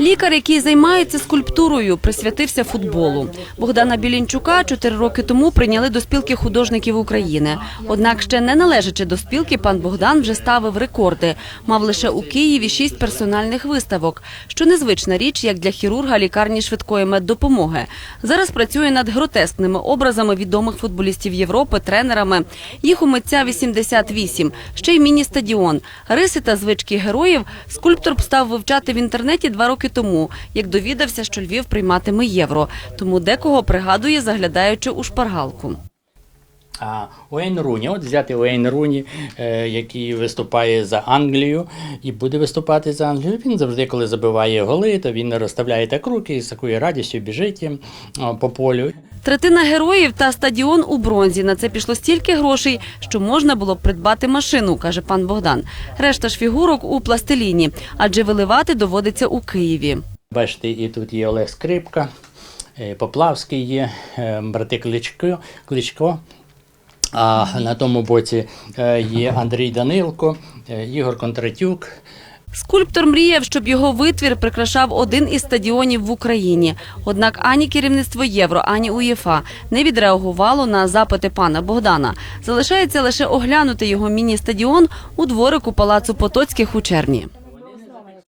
Лікар, який займається скульптурою, присвятився футболу. Богдана Білінчука чотири роки тому прийняли до спілки художників України. Однак, ще не належачи до спілки, пан Богдан вже ставив рекорди. Мав лише у Києві шість персональних виставок, що незвична річ як для хірурга лікарні швидкої меддопомоги. Зараз працює над гротескними образами відомих футболістів Європи, тренерами. Їх у митця 88, ще й міні-стадіон. Риси та звички героїв скульптор став вивчати в інтернеті два роки тому, як довідався, що Львів прийматиме євро. Тому декого пригадує, заглядаючи у шпаргалку. А Уейн Руні, от взяти Уейн Руні, е, який виступає за Англію і буде виступати за Англію. Він завжди, коли забиває голи, то він розставляє так руки і з такою радістю біжить е, по полю. Третина героїв та стадіон у бронзі. На це пішло стільки грошей, що можна було б придбати машину, каже пан Богдан. Решта ж фігурок у пластиліні, адже виливати доводиться у Києві. Бачите, і тут є Олег Скрипка, е, Поплавський є, е, брати Кличко, Кличко. А на тому боці е, є Андрій Данилко, Ігор Кондратюк, Скульптор мріяв, щоб його витвір прикрашав один із стадіонів в Україні. Однак ані керівництво Євро, ані УЄФА не відреагувало на запити пана Богдана. Залишається лише оглянути його міні-стадіон у дворику палацу Потоцьких у червні.